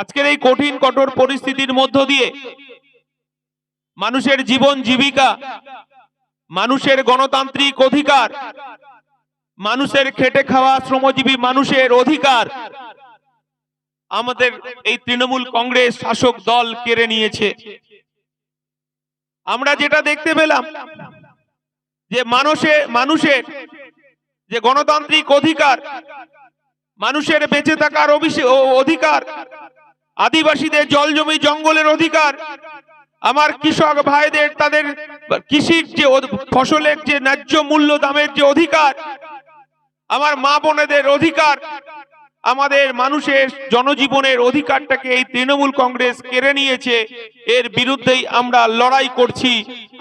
আজকের এই কঠিন, কঠোর পরিস্থিতির মধ্য দিয়ে মানুষের জীবন জীবিকা, মানুষের গণতান্ত্রিক অধিকার, মানুষের খেটে খাওয়া শ্রমজীবী মানুষের অধিকার আমাদের এই তৃণমূল কংগ্রেস শাসক দল কেড়ে নিয়েছে। আমরা যেটা দেখতে পেলাম যে মানুষে, মানুষের যে গণতান্ত্রিক অধিকার, মানুষের বেঁচে থাকার অধিকার আদিবাসীদের জল জমি জঙ্গলের অধিকার। আমার কৃষক ভাইদের তাদের কৃষির যে ফসলের যে ন্যায্য মূল্য দামের যে অধিকার, আমার মা বোনেদের অধিকার, আমাদের মানুষের জনজীবনের অধিকারটাকে এই তৃণমূল কংগ্রেস কেড়ে নিয়েছে। এর বিরুদ্ধেই আমরা লড়াই করছি।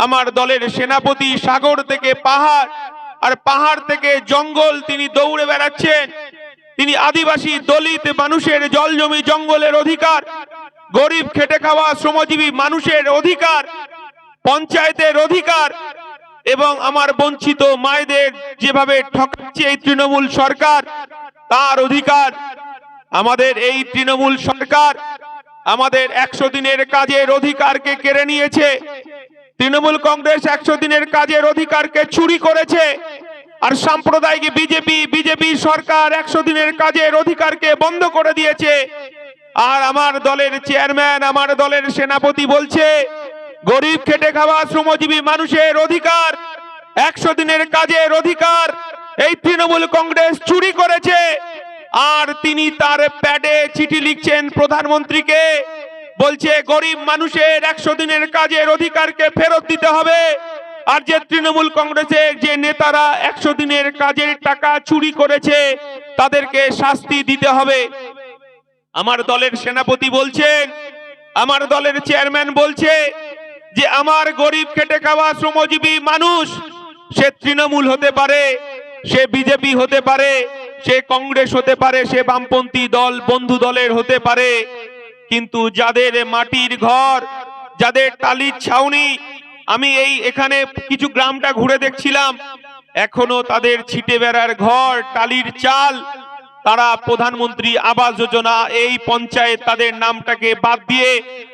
আমার দলের সেনাপতি সাগর থেকে পাহাড়, আর পাহাড় থেকে জঙ্গল তিনি দৌড়ে বেড়াচ্ছেন। তিনি আদিবাসী দলিত মানুষের জল জমি জঙ্গলের অধিকার, গরিব খেটে খাওয়া শ্রমজীবী মানুষের অধিকার, পঞ্চায়েতের অধিকার এবং আমার বঞ্চিত মায়েদের যেভাবে ঠকাচ্ছে এই তৃণমূল সরকার, তার অধিকার। আমাদের এই তৃণমূল সরকার আমাদের একশো দিনের কাজের অধিকারকে কেড়ে নিয়েছে। তৃণমূল কংগ্রেস একশো দিনের কাজের অধিকারকে চুরি করেছে। আর সাম্প্রদায়িক বিজেপি বিজেপি সরকার একশো দিনের কাজের অধিকারকে বন্ধ করে দিয়েছে। আর আমার দলের চেয়ারম্যান, আমার দলের সেনাপতি বলছে, গরিব খেটে খাওয়া শ্রমজীবী মানুষের অধিকার, একশো দিনের কাজের অধিকার, এই তৃণমূল কংগ্রেস চুরি করেছে। আর তিনি তার প্যাডে চিঠি লিখছেন প্রধানমন্ত্রীকে, বলছে গরিব মানুষের একশো দিনের কাজের অধিকারকে ফেরত দিতে হবে। আর যে তৃণমূল কংগ্রেসের যে নেতারা একশো দিনের কাজের টাকা চুরি করেছে, তাদেরকে শাস্তি দিতে হবে। আমার দলের সেনাপতি বলছেন, আমার দলের চেয়ারম্যান বলছে যে আমার গরিব খেটে খাওয়া শ্রমজীবী মানুষ, সে তৃণমূল হতে পারে, সে বিজেপি হতে পারে, সে কংগ্রেস হতে পারে, সে বামপন্থী দল, বন্ধু দলের হতে পারে। কিন্তু যাদের মাটির ঘর, যাদের টালির ছাউনি আমি এই এখানে কিছু গ্রামটা ঘুরে দেখছিলাম। এখনও তাদের ছিটে বেড়ার ঘর, টালির চাল। তারা প্রধানমন্ত্রী আবাস যোজনা, এই পঞ্চায়েত তাদের নামটাকে বাদ দিয়ে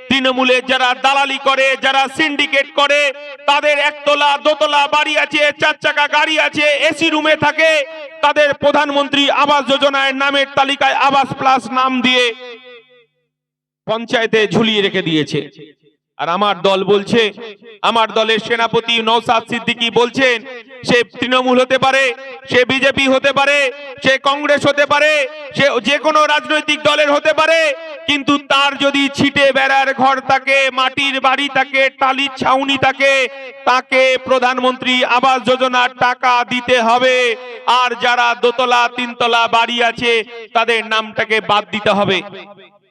তৃণমূলে যারা দালালি করে, যারা সিন্ডিকেট করে, তাদের একতলা, দোতলা বাড়ি আছে, চার চাকা গাড়ি আছে এসি রুমে থাকে। তাদের প্রধানমন্ত্রী আবাস যোজনায় নামের তালিকায় আবাস প্লাস নাম দিয়ে পঞ্চায়েতে ঝুলিয়ে রেখে দিয়েছে। আর আমার দল বলছে, আমার দলের সেনাপতি নৌসাদ সিদ্দিকী বলছেন, সে তৃণমূল হতে পারে, সে বিজেপি হতে পারে, সে কংগ্রেস হতে পারে, সে যে কোনো রাজনৈতিক দলের হতে পারে, কিন্তু তার যদি ছিটে বেড়ার ঘর থাকে, মাটির বাড়ি থাকে, টালির ছাউনি থাকে, তাকে প্রধানমন্ত্রী আবাস যোজনার টাকা দিতে হবে। আর যারা দোতলা, তিনতলা বাড়ি আছে, তাদের নামটাকে বাদ দিতে হবে।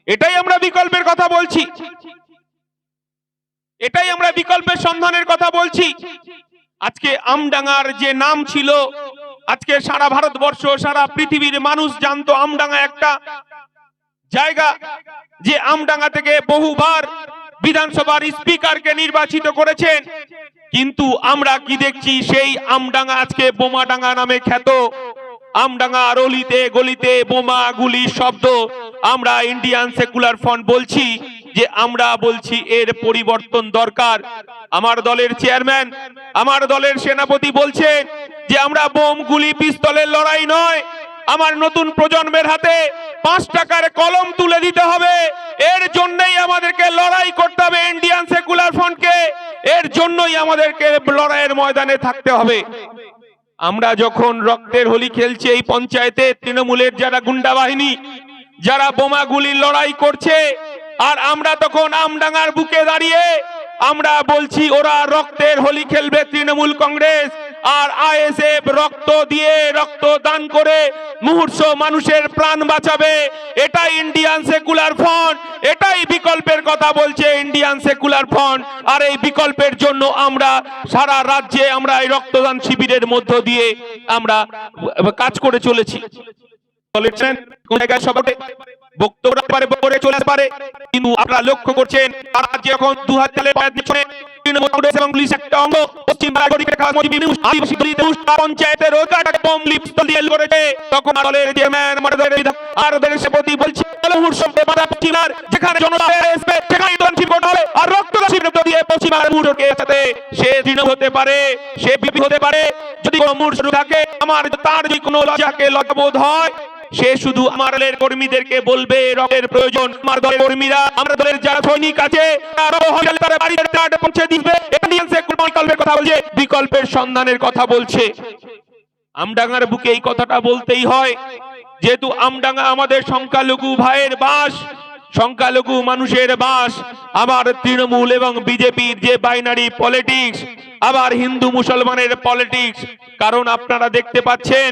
এটাই আমরা বিকল্পের কথা বলছি। এটাই আমরা বিকল্পের সন্ধানের কথা বলছি। আজকে আমডাঙ্গার যে নাম ছিল, আজকে সারা ভারতবর্ষ, সারা পৃথিবীর মানুষ জানতো আমডাঙ্গা একটা জায়গা, যে আমডাঙ্গা থেকে বহুবার বিধানসভার স্পিকারকে নির্বাচিত করেছেন। কিন্তু আমরা কি দেখছি, সেই আমডাঙ্গা আজকে বোমাডাঙ্গা নামে খ্যাত। আমডাঙ্গা রলিতে গলিতে বোমা গুলি শব্দ। আমরা ইন্ডিয়ান সেকুলার ফ্রন্ট বলছি যে আমরা বলছি এর পরিবর্তন দরকার। আমার দলের চেয়ারম্যান, আমার দলের সেনাপতি বলছে যে আমরা বোম গুলি পিস্তলের লড়াই নয়, আমার নতুন প্রজন্মের হাতে পাঁচ টাকার কলম তুলে দিতে হবে। এর জন্যই আমাদেরকে লড়াই করতে হবে ইন্ডিয়ান সেকুলার ফ্রন্টকে। এর জন্যই আমাদেরকে লড়াইয়ের ময়দানে থাকতে হবে। আমরা যখন রক্তের হোলি খেলছি এই পঞ্চায়েতে, তৃণমূলের যারা গুন্ডা বাহিনী, যারা বোমা গুলির লড়াই করছে আর আমরা তখন আমডাঙ্গার বুকে দাঁড়িয়ে আমরা বলছি, ওরা রক্তের হোলি খেলবে তৃণমূল কংগ্রেস। আর আইএসএফ রক্ত দিয়ে রক্ত দান করে মুহূর্ত মানুষের প্রাণ বাঁচাবে। এটাই ইন্ডিয়ান সেকুলার ফ্রন্ট। এটাই বিকল্পের কথা বলছে ইন্ডিয়ান সেকুলার ফ্রন্ট। আর এই বিকল্পের জন্য আমরা সারা রাজ্যে আমরা এই রক্তদান শিবিরের মধ্য দিয়ে আমরা কাজ করে চলেছি। বলেছেন, কোন জায়গায় সবাই বক্তব্য পারে করে চলে পারে, কিন্তু আপনারা লক্ষ্য করছেন, তারা যখন দু দিয়ে পশ্চিমার মুঠোকে সাথে, সে তৃণমূল হতে পারে, সে বিপি হতে পারে। যদি কোনো থাকে, আমার, তার যদি কোনো লজ্জাকে লজ্জাবোধ হয় সে শুধু আমার দলের কর্মীদেরকে বলবে, রক্তের প্রয়োজন। আমার দলের কর্মীরা, আমরা দলের যারা সৈনিক আছে, তারা বাড়িতে টাটা পৌঁছে দিবে। বিকল্পের কথা বলছে? বিকল্পের সন্ধানের কথা বলছে। আমডাঙ্গার বুকে এই কথাটা বলতেই হয়, যেহেতু আমডাঙ্গা আমাদের সংখ্যালঘু ভাইয়ের বাস, সংখ্যালঘু মানুষের বাস, আবার তৃণমূল এবং বিজেপির যে বাইনারি পলিটিক্স আবার হিন্দু মুসলমানের পলিটিক্স কারণ আপনারা দেখতে পাচ্ছেন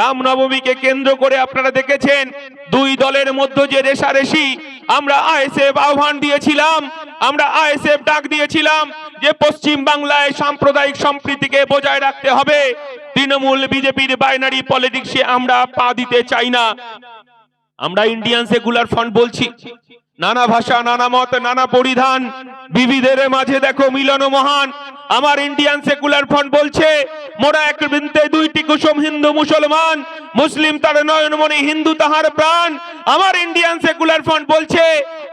রামনবমীকে কেন্দ্র করে আপনারা দেখেছেন, দুই দলের মধ্যে যে রেশারেশি আমরা আইএসএফ আহ্বান দিয়েছিলাম, আমরা আইএসএফ ডাক দিয়েছিলাম যে পশ্চিম বাংলায় সাম্প্রদায়িক সম্প্রীতিকে বজায় রাখতে হবে। তৃণমূল বিজেপির বাইনারি পলিটিক্সে আমরা পা দিতে চাই না। আমরা ইন্ডিয়ান সেকুলার ফ্রন্ট বলছি। নানা ভাষা, নানা মত, নানা পরিধান, বিবিধের মাঝে দেখো মিলন মহান। আমার ইন্ডিয়ান সেকুলার ফ্রন্ট বলছে, মোরা এক বৃন্তে দুইটি কুসুম হিন্দু মুসলমান, মুসলিম তার নয়নমণি, হিন্দু তাহার প্রাণ। আমার ইন্ডিয়ান সেকুলার ফ্রন্ট বলছে,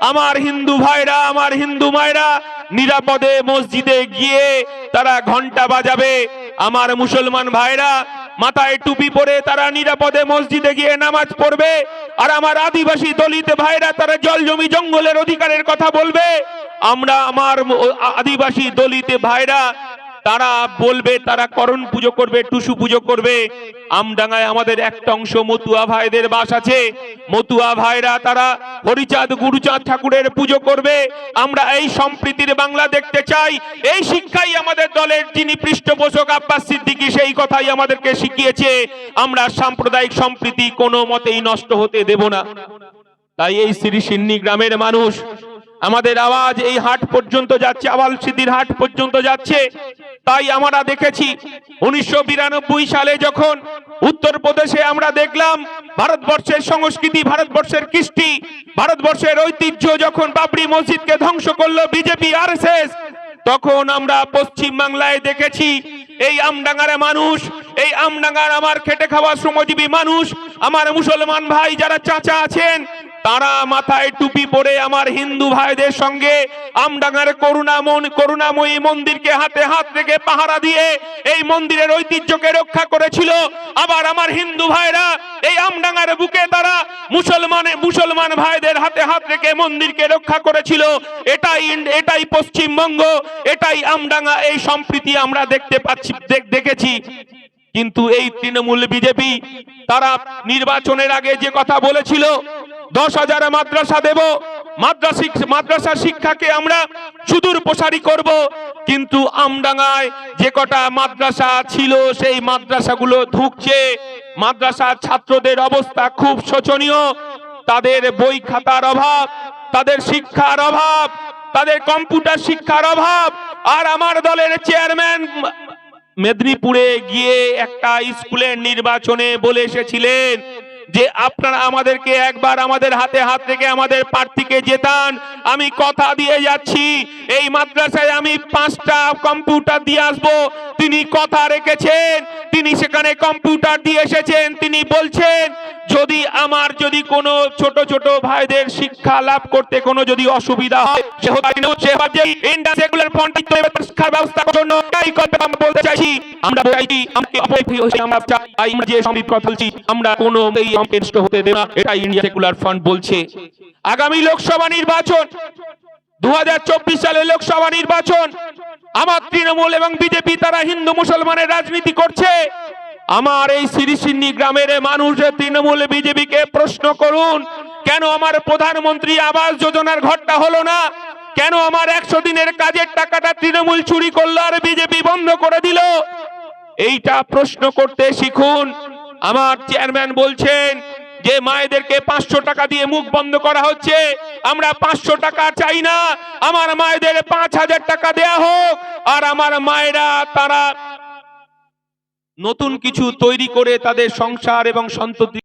আমার হিন্দু ভাইরা, আমার হিন্দু মায়েরা, নিরাপদে মসজিদে গিয়ে তারা ঘণ্টা বাজাবে। আমার মুসলমান ভাইরা, মাথায় টুপি পরে তারা নিরাপদে মসজিদে গিয়ে নামাজ পড়বে। আর আমার আদিবাসী দলিত ভাইরা তারা জল জমি জঙ্গলের অধিকারের কথা বলবে। আমরা আমার আদিবাসী দলিত ভাইরা, তারা বলবে, তারা করণ পুজো করবে, টুসু পুজো করবে। আমডাঙ্গায় আমাদের একটা অংশ মতুয়া ভাইদের বাস আছে। মতুয়া ভাইরা তারা হরিচাঁদ, গুরুচাঁদ ঠাকুরের পুজো করবে। আমরা এই সম্প্রীতির বাংলা দেখতে চাই। এই শিক্ষাই আমাদের দলের যিনি পৃষ্ঠপোষক আব্বাস সিদ্দিকী, সেই কথাই আমাদেরকে শিখিয়েছে। আমরা সাম্প্রদায়িক সম্প্রীতি কোনো মতেই নষ্ট হতে দেব না। তাই এই শ্রী সিন্নি গ্রামের মানুষ আমাদের আওয়াজ এই হাট পর্যন্ত যাচ্ছে, আওয়াল সিদ্ধির হাট পর্যন্ত যাচ্ছে। তাই আমরা দেখেছি উনিশশো বিরানব্বই সালে যখন উত্তরপ্রদেশে আমরা দেখলাম ভারতবর্ষের সংস্কৃতি, ভারতবর্ষের কৃষ্টি, ভারতবর্ষের ঐতিহ্য যখন বাবরি মসজিদকে ধ্বংস করল বিজেপি, আরএসএস, তখন আমরা পশ্চিম বাংলায় দেখেছি এই আমডাঙ্গার মানুষ, এই আমডাঙ্গার আমার খেটে খাওয়া শ্রমজীবী মানুষ, আমার মুসলমান ভাই যারা চাচা আছেন তারা মাথায় টুপি পরে আমার হিন্দু ভাইদের সঙ্গে আমডাঙ্গার করুণা মন করুণাময়ী মন্দিরকে হাতে হাত রেখে পাহারা দিয়ে এই মন্দিরের ঐতিহ্যকে রক্ষা করেছিল। আবার আমার হিন্দু ভাইরা এই আমডাঙ্গার বুকে তারা মুসলমান মুসলমান ভাইদের হাতে হাত রেখে মন্দিরকে রক্ষা করেছিল। এটাই এটাই পশ্চিমবঙ্গ, এটাই আমডাঙ্গা, এই সম্প্রীতি আমরা দেখতে পাচ্ছি, দেখ- দেখেছি। কিন্তু এই তৃণমূল বিজেপি তারা নির্বাচনের আগে যে কথা বলেছিল দশ হাজার মাদ্রাসা দেব। মাদ্রাসিক মাদ্রাসা শিক্ষাকে আমরা সুদূর প্রসারী করব। কিন্তু আমডাঙ্গায় যে কটা মাদ্রাসা ছিল, সেই মাদ্রাসাগুলো ধুকছে। মাদ্রাসার ছাত্রদের অবস্থা খুব শোচনীয়। তাদের বই খাতার অভাব, তাদের শিক্ষার অভাব, তাদের কম্পিউটার শিক্ষার অভাব। আর আমার দলের চেয়ারম্যান মেদিনীপুরে গিয়ে একটা স্কুলের নির্বাচনে বলে এসেছিলেন যে আপনারা আমাদেরকে একবার আমাদের হাতে হাত রেখে আমাদের প্রার্থীকে জেতান আমি কথা দিয়ে যাচ্ছি এই মাদ্রাসায় আমি পাঁচটা কম্পিউটার দিয়ে আসব তিনি কথা রেখেছেন তিনি সেখানে কম্পিউটার দিয়ে এসেছেন তিনি বলছেন যদি আমার যদি কোনো ছোট ছোট ভাইদের শিক্ষা লাভ করতে কোনো যদি অসুবিধা হয় সে হতে জন্য আমরা বলতে চাইছি, আমরা চাইছি আমাকে আমরা চাই আমরা যে কথা বলছি, আমরা কোনো এই হতে দেব না এটা ইন্ডিয়া সেকুলার বলছে। আগামী লোকসভা নির্বাচন দু সালে লোকসভা নির্বাচন, আমার তৃণমূল এবং বিজেপি তারা হিন্দু মুসলমানের রাজনীতি করছে। আমার এই সিরিসিন্নি গ্রামের মানুষ তৃণমূল বিজেপিকে প্রশ্ন করুন, কেন আমার প্রধানমন্ত্রী আবাস যোজনার ঘরটা হলো না? কেন আমার একশো দিনের কাজের টাকাটা তৃণমূল চুরি করল আর বিজেপি বন্ধ করে দিল? এইটা প্রশ্ন করতে শিখুন। আমার চেয়ারম্যান বলছেন যে মায়েদেরকে পাঁচশো টাকা দিয়ে মুখ বন্ধ করা হচ্ছে। আমরা পাঁচশো টাকা চাই না। আমার মায়েদের পাঁচ হাজার টাকা দেয়া হোক। আর আমার মায়েরা তারা নতুন কিছু তৈরি করে তাদের সংসার এবং সন্ততি